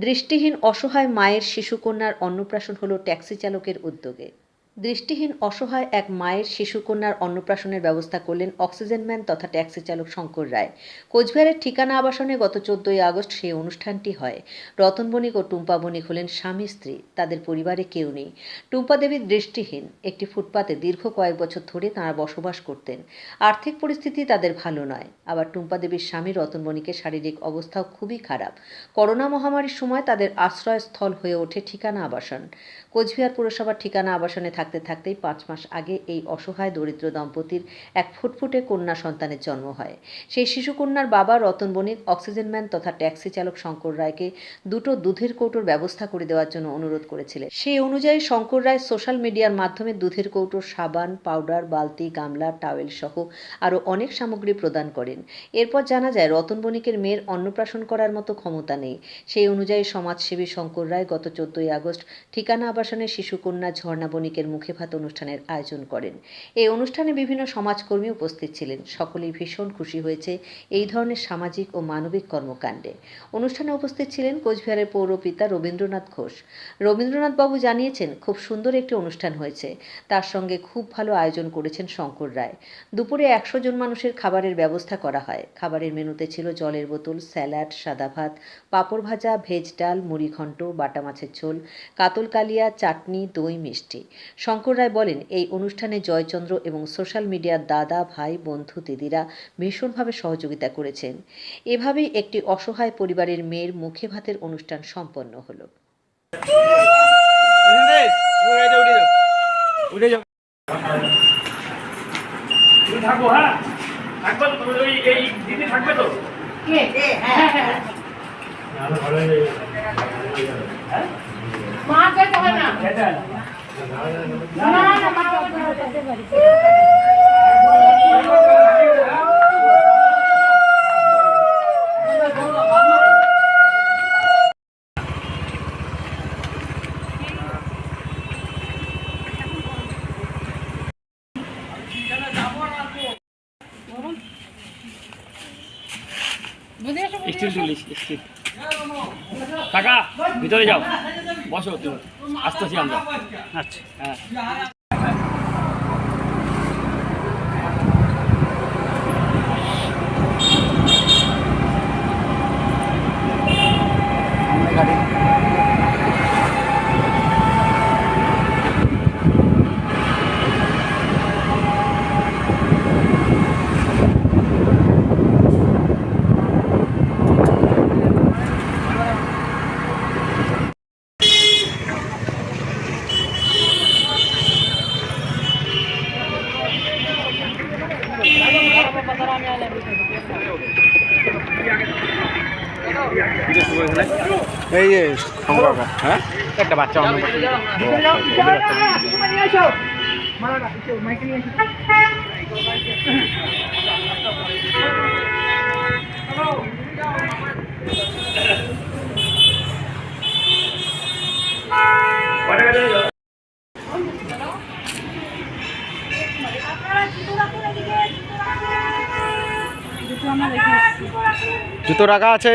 দৃষ্টিহীন অসহায় মায়ের শিশুকন্যার অন্নপ্রাশন হল ট্যাক্সি চালকের উদ্যোগে। দৃষ্টিহীন, অসহায় এক মায়ের শিশুকন্যার অন্নপ্রাশনের ব্যবস্থা করলেন অক্সিজেন ম্যান তথা ট্যাক্সি চালক শঙ্কর রায়। কোচবিহারের ঠিকানা আবাসনে গত চোদ্দই আগস্ট সেই অনুষ্ঠানটি হয়। রতন বণিক ও টুম্পা বণিক হলেন স্বামী, স্ত্রী, তাদের পরিবারে কেউ নেই। টুম্পা দেবী দৃষ্টিহীন, একটি ফুটপাতে দীর্ঘ কয়েক বছর ধরে তাঁরা বসবাস করতেন। আর্থিক পরিস্থিতি তাদের ভালো নয়। আবার টুম্পা দেবীর স্বামী রতন বণিকের শারীরিক অবস্থাও খুবই খারাপ। করোনা মহামারীর সময় তাদের আশ্রয়স্থল হয়ে ওঠে ঠিকানা আবাসন। কোচবিহার পুরসভার ঠিকানা আবাসনে থাকতে থাকতেই পাঁচ মাস আগে এই অসহায় দরিদ্র দম্পতির এক ফুটফুটে কন্যা সন্তানের জন্ম হয়। সেই শিশুকন্যার বাবা রতন বণিক, অক্সিজেন ম্যান তথা ট্যাক্সি চালক শঙ্কর রায়কে দুটো দুধের কৌটোর ব্যবস্থা করে দেওয়ার জন্য অনুরোধ করেছিলেন। সেই অনুযায়ী শঙ্কর রায় সোশ্যাল মিডিয়ার মাধ্যমে দুধের কৌটোর সাবান, পাউডার, বালতি, গামলা, টাওয়েল সহ আরও অনেক সামগ্রী প্রদান করেন। এরপর জানা যায়, রতন বণিকের মেয়ের অন্নপ্রাশন করার মতো ক্ষমতা নেই। সেই অনুযায়ী সমাজসেবী শঙ্কর রায় গত চোদ্দই আগস্ট ঠিকানা আবাসনে শিশুকন্যা ঝর্ণা বণিকের মুখে ভাত অনুষ্ঠানের আয়োজন করেন। এই অনুষ্ঠানে বিভিন্ন সমাজকর্মী উপস্থিত ছিলেন। সকলেই ভীষণ খুশি হয়েছে এই ধরনের সামাজিক ও মানবিক কর্মকাণ্ডে। অনুষ্ঠানে উপস্থিত ছিলেন কোচবিহারের পৌরপিতা রবীন্দ্রনাথ ঘোষ। রবীন্দ্রনাথ বাবু জানিয়েছেন, খুব সুন্দর একটি অনুষ্ঠান হয়েছে। তার সঙ্গে খুব ভালো আয়োজন করেছেন শঙ্কর রায়। দুপুরে একশো জন মানুষের খাবারের ব্যবস্থা করা হয়। খাবারের মেনুতে ছিল জলের বোতল, স্যালাড, সাদা ভাত, পাঁপড় ভাজা, ভেজ ডাল, মুড়িঘণ্ট, বাটা মাছের ঝোল, কাতল কালিয়া, চাটনি, দই, মিষ্টি। শঙ্কর রায় বলেন এই অনুষ্ঠানে জয়চন্দ্র এবং সোশ্যাল মিডিয়ার দাদা ভাই বন্ধু দিদিরা ভীষণভাবে সহযোগিতা করেছেন। এভাবেই একটি অসহায় পরিবারের মেয়ের মুখে ভাতের অনুষ্ঠান সম্পন্ন হলো। উঠে যাও তুমি থাকব হ্যাঁ থাকবে ওই এই দিদি থাকবে তো মা যেতে হয়? না স্টিল তুলিস স্টিল ভিতরে যাও বসো আসতেছি আমরা। আচ্ছা। হ্যাঁ। এই যে হ্যাঁ একটা বাচ্চা অন্য? জুতো রাখা আছে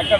একটা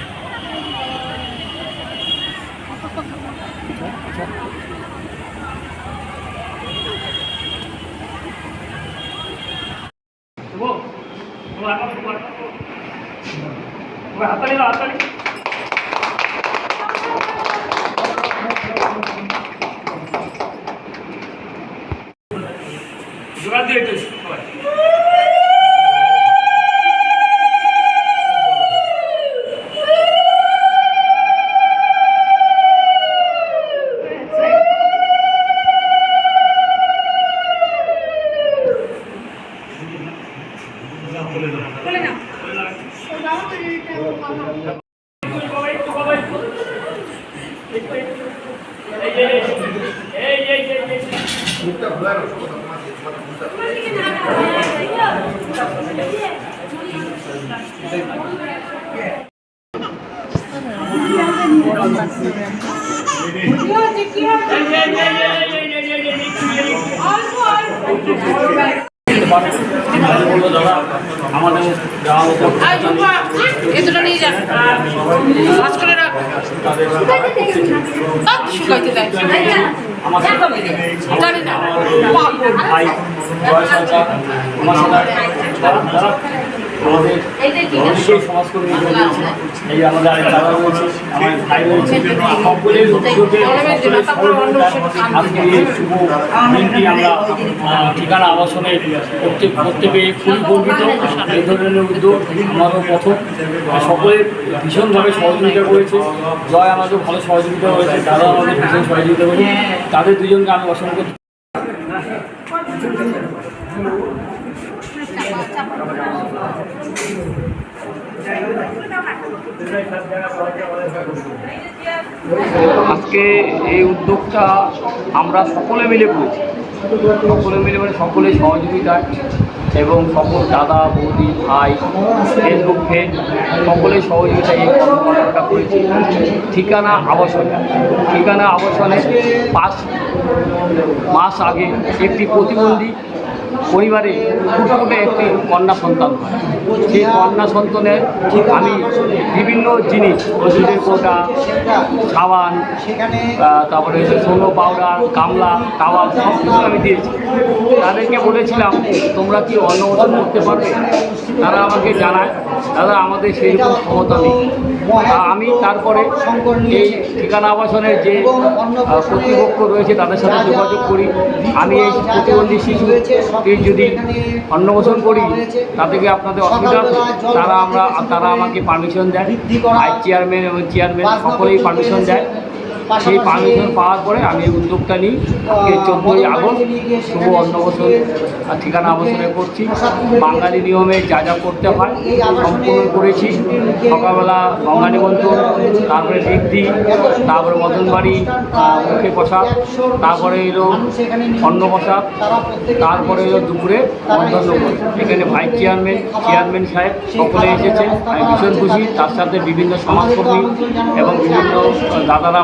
বলে নাও অল্প আমাদের এতটা নিয়ে যান মাছ করে রাখ শুকাইতে দেয়। জানি না। আমাদের অনেকেই সমাজকর্মী রয়েছে এই আমাদের আরেক দাদা রয়েছে আমার ভাই রয়েছে সকলের উদ্যোগে আজকে এই শুভ দিনটি আমরা ঠিকানা আবাসনে করতে করতে পেরে খুবই গর্বিত। এই ধরনের উদ্যোগ আমারও প্রথম। আর সকলের ভীষণভাবে সহযোগিতা করেছে। জয় আমাদের ভালো সহযোগিতা করেছে দাদা আমাদের ভীষণ সহযোগিতা করেছে। তাদের দুজনকে আমি অসংখ্য আজকে এই উদ্যোগটা আমরা সকলে মিলে করেছি। সকলে মিলে মানে সকলে সহযোগিতায় এবং সকল দাদা, বৌদি, ভাই ফেসবুক ফ্রেন্ড সকলের সহযোগিতায় এই কর্মকাণ্ডটা করেছি। ঠিকানা আবাসনে। ঠিকানা আবাসনে পাঁচ মাস আগে একটি প্রতিবন্ধী পরিবারে ফুটফুটে একটি কন্যা সন্তান হয়। সেই কন্যা সন্তানের আমি বিভিন্ন জিনিস, ওষুধের কোটা সাবান তারপরে হচ্ছে সোনো পাউডার, গামলা, টাওয়াল সব কিছু আমি দিয়েছি। তাদেরকে বলেছিলাম, তোমরা কি অন্নমোচন করতে পারবে? তারা আমাকে জানায়, দাদা, আমাদের সেইরকম ক্ষমতা নেই। আমি তারপরে এই ঠিকানা আবাসনের যে কর্তৃপক্ষ রয়েছে তাদের সাথে যোগাযোগ করি। আমি এই প্রতিবন্ধী শিশুকে যদি অন্নমোচন করি তাতে কি আপনাদের অসুবিধা? তারা আমরা তারা আমাকে পারমিশন দেয়। ভাইস চেয়ারম্যান এবং চেয়ারম্যান সকলেই পারমিশন দেয়। সেই পারমিশন পাওয়ার পরে আমি উদ্যোগটা নিই। চোদ্দোই আগস্ট, শুভ অন্নবসন ঠিকানা আবাসনে করছি। বাঙালি নিয়মে যা যা করতে হয়, সম্পূর্ণ করেছি। সকালবেলা গঙ্গা নিমন্ত্রণ তারপরে বৃদ্ধি তারপরে মদনবাড়ি মুখে প্রসাদ, তারপরে এলো অন্ন প্রসাদ তারপরে এলো দুপুরে মধ্যাহ্ন এখানে ভাইস চেয়ারম্যান চেয়ারম্যান সাহেব সকলে এসেছে। আমি ভীষণ খুশি। তার সাথে বিভিন্ন সমাজকর্মী এবং বিভিন্ন দাদারা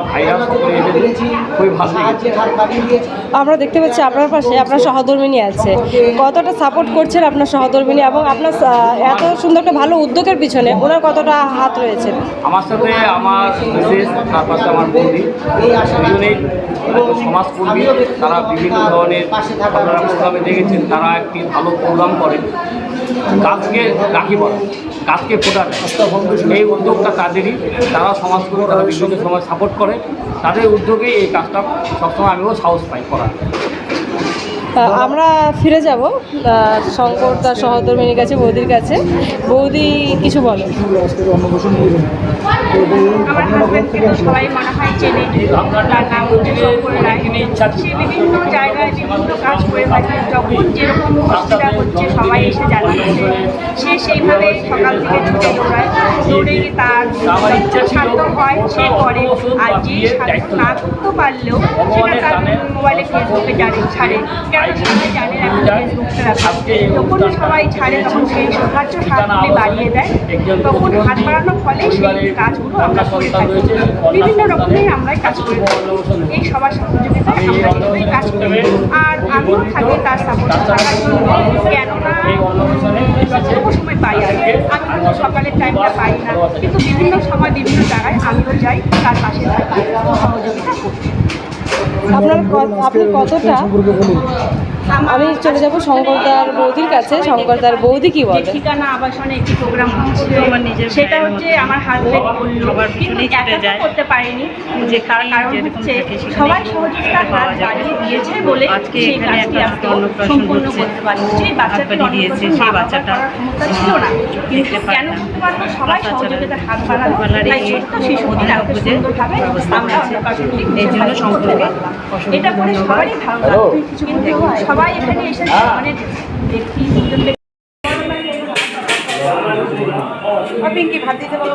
আমরা দেখতে পাচ্ছি আপনার পাশে আপনার সহধর্মিনী আছে। কতটা সাপোর্ট করছেন আপনার সহধর্মিনী এবং আপনার এত সুন্দর একটা ভালো উদ্যোগের পিছনে ওনার কতটা হাত রয়েছে? আমার সাথে আমার সমাজকর্মী, তারা বিভিন্ন ধরনের আপনারা দেখেছেন, তারা একটি ভালো প্রোগ্রাম করে। গাছকে রাখি বলে গাছকে ফোটা দেয়। এই উদ্যোগটা তাদেরই তারা সমাজকর্মী তারা বিভিন্ন সময় সাপোর্ট করে। তাদের উদ্যোগেই এই কাজটা সবসময় আমিও সাহস পাই করার। আমরা ফিরে যাব শঙ্কর তার সহধর্মিনীর কাছে বৌদির কাছে। বৌদি কিছু বলো। আমার সবাই মনে হয় চেনে। তার নাম রায়। সে বিভিন্ন জায়গায় বিভিন্ন কাজ করে থাকে, যখন যেরকম অসুবিধা হচ্ছে সবাই এসে জানিয়েছে সে সেইভাবে সকাল থেকে ছুটে দৌড়ায়। দৌড়ে তার সাধ্য হয় সে করে। আর যে সাধ্য না করতে পারলেও সেটা তার মোবাইলে ফেসবুকে জানে, ছাড়ে। কেন সবাই জানে যখন সবাই ছাড়ে তখন সেই সাহায্য হাতগুলি বাড়িয়ে দেয়, তখন হাত বাড়ানোর ফলে সেই কাজগুলো আমরা করে থাকি। বিভিন্ন রকমের আমরা কাজ করে থাকি। এই সবার সহযোগিতায় আমরা কাজ করি আর আমিও থাকি তার সাপোর্ট থাকার জন্য কেননা যতটুকু সময় পাই আর আমি কিন্তু সকালের টাইমটা পাই না। কিন্তু বিভিন্ন সময় বিভিন্ন জায়গায় আমিও যাই তার পাশে থাকি। সহযোগিতা করি আপনার আপনি কতটা আমি চলে যাব শঙ্করদার বৌদির কাছে। শঙ্করদার বৌদি কি বলে? ঠিকানা আবাসনে একটি প্রোগ্রাম হচ্ছে সেটা হচ্ছে আমার হাজবেন্ড করতে পারিনি। যে কারণ হচ্ছে সবাই সহযোগিতার হাত বাড়িয়ে দিয়েছে বলে আজকে সম্পূর্ণ করতে পারছি সেই বাচ্চাটি দিয়েছে সেই বাচ্চাটা ছিল না। কিন্তু কেন করতে পারব সবাই সহযোগিতার হাত বাড়ানো তাই ছোট্ট শিশুটি এত সুন্দরভাবে আমরা এই জন্য সম্পর্কে এটা করে সবারই ভালো লাগবে। কিন্তু সবাই সবাই এখানে এসেছে অনেক ব্যক্তি পিঙ্কি ভাত দিতে বলো।